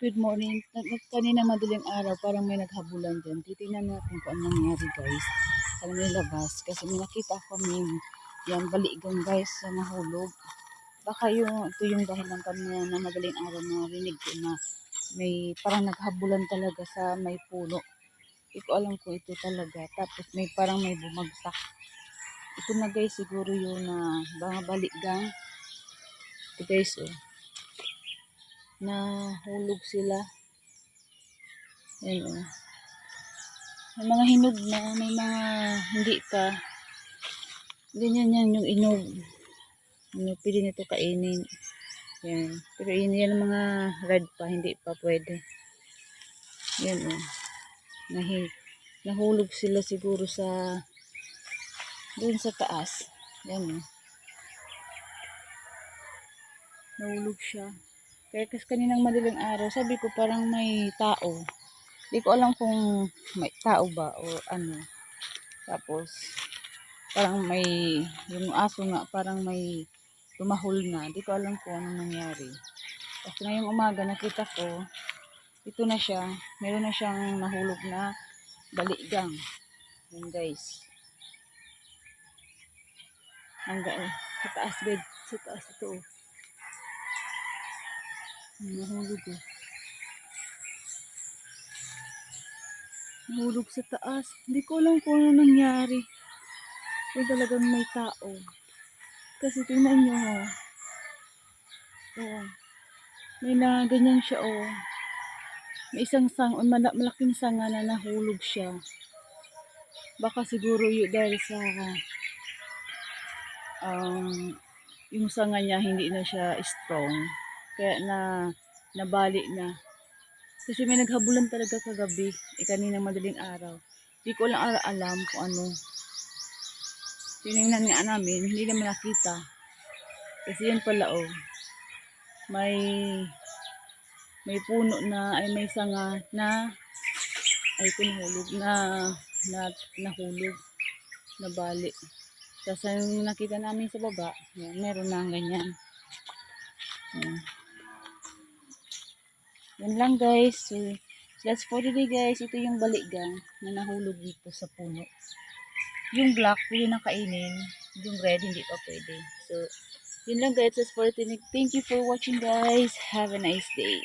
Good morning. Kanina madaling araw, parang may naghabulan dyan. Titingnan natin kung ano nangyari guys. Sa may labas. Kasi may nakita kami yan baligang guys sa nahulog. Baka yung, ito yung dahilan kanina na madaling araw narinig ko na may parang naghabulan talaga sa may puno. Hindi ko alam kung ito talaga. Tapos may parang may bumagsak. Ito na guys siguro yung na mga baligang. Ito guys oh nahulog sila. Ayan o. May mga hinog na, may mga hindi pa. Ganyan yan yung inog. Ano, pwede nito kainin. Yan. Pero yun yan mga red pa, hindi pa pwede. Yan o. Nahi, nahulog sila siguro sa doon sa taas. Yan o. Nahulog siya. Kaya kasi kaninang madaling araw, sabi ko parang may tao. Hindi ko alam kung may tao ba o ano. Tapos, parang may, yung aso nga, parang may tumahol na. Hindi ko alam kung anong nangyari. Kasi ngayong umaga nakita ko, ito na siya. Meron na siyang nahulog na baligang. Yan guys. Hanggang, eh, sa taas bed. Sa taas ito. oh. Nahulog eh. Nahulog sa taas. Hindi ko alam kung ano nangyari. Kung talagang may tao. Kasi tingnan nyo oh. Oh. May na ganyan siya oh. May isang sang, mala, malaking sanga na nahulog siya. Baka siguro yun dahil sa um, yung sanga niya hindi na siya strong. Kaya na nabali na. Kasi may naghabulan talaga kagabi. Eh, kanina madaling araw. Hindi ko lang ala- alam kung ano. Tinignan nga namin, hindi naman nakita. Kasi yan pala oh. May may puno na ay may sanga na ay pinahulog na na nahulog na bali. Tapos nakita namin sa baba, yan, meron na ganyan. Yan. Yan lang guys. So, that's for today guys. Ito yung baligang na nahulog dito sa puno. Yung black, pwede na kainin. Yung red, hindi pa pwede. So, yun lang guys. That's for today. Thank you for watching guys. Have a nice day.